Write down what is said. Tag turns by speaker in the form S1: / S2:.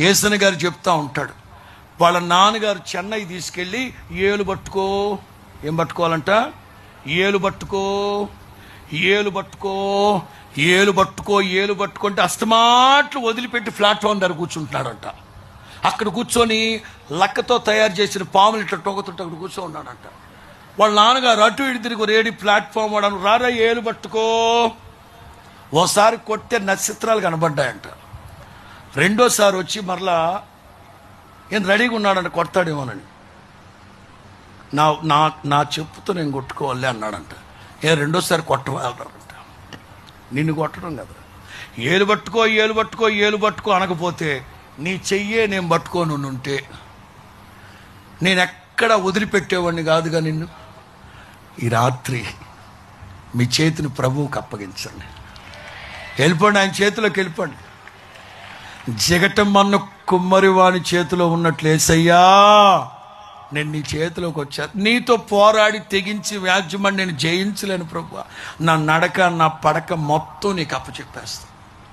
S1: ఏసన గారు చెప్తా ఉంటాడు. వాళ్ళ నాన్నగారు చెన్నై తీసుకెళ్ళి ఏలు పట్టుకో. ఏం పట్టుకోవాలంట? ఏలు పట్టుకో. ఏలు పట్టుకో. ఏలు పట్టుకో ఏలు పట్టుకుంటే అస్తమాట్లు వదిలిపెట్టి ప్లాట్ఫామ్ దగ్గర కూర్చుంటున్నాడంట. అక్కడ కూర్చొని లక్కతో తయారు చేసిన పాములు ఇట్లా టొగతుంటే అక్కడ కూర్చో ఉన్నాడంట. వాళ్ళ నాన్నగారు అటు ఇటు తిరిగి రేడి ప్లాట్ఫామ్ వాడను రారా ఏలు పట్టుకో. ఓసారి కొట్టే నక్షత్రాలు కనబడ్డాయంట. రెండోసారి వచ్చి మరలా ఏం రెడీగా ఉన్నాడంట కొడతాడేమోనని. నా నా నా చెప్పుతో నేను కొట్టుకోవాలి అన్నాడంట. ఏ రెండోసారి కొట్టవాలంట నిన్ను కొట్టడం కదా. ఏలు పట్టుకో ఏలు పట్టుకో ఏలు పట్టుకో అనకపోతే నీ చెయ్యే నేను పట్టుకోను ఉంటే. నేను ఎక్కడ వదిలిపెట్టేవాడిని కాదుగా నిన్ను. ఈ రాత్రి మీ చేతిని ప్రభువుకి అప్పగించండి. వెళ్ళిపోండి ఆయన చేతిలోకి వెళ్ళిపోండి. జగటమన్న కుమ్మరి వాని చేతిలో ఉన్నట్లు ఏసయ్యా నేను నీ చేతిలోకి వచ్చాను నీతో పోరాడి తెగించి వ్యాజ్యమని నేను జయించలేను ప్రభు నా నడక నా పడక మొత్తం నీకు అప్పచెప్పేస్తాను